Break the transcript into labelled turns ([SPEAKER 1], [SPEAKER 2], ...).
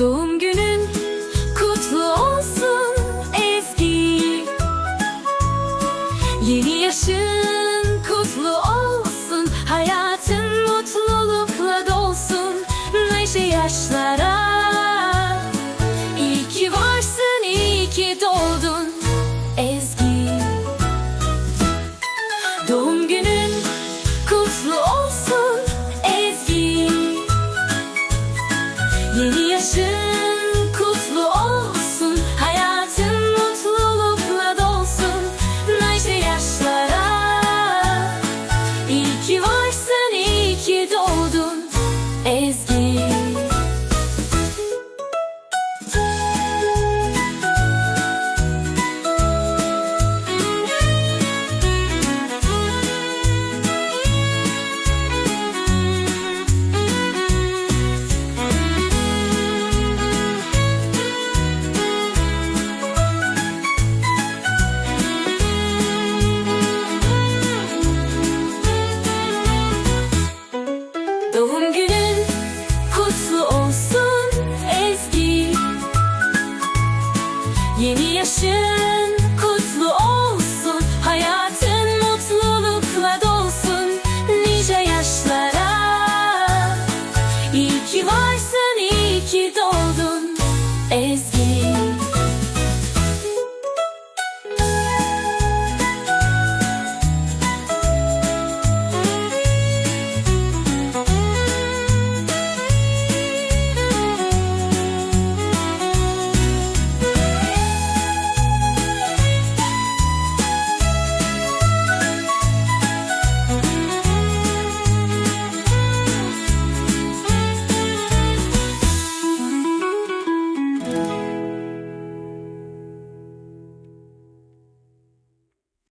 [SPEAKER 1] Doğum günün kutlu olsun Ezgi Yeni yaşın kutlu olsun. Hayatın mutlulukla dolsun Nice yaşlara. İyi ki varsın, iyi ki doğdun. Ezgi Yeni yaşın kutlu olsun Hayatın mutlulukla dolsun. Nice yaşlara İyi ki varsın, iyi ki doğdun. Ezgi yaşın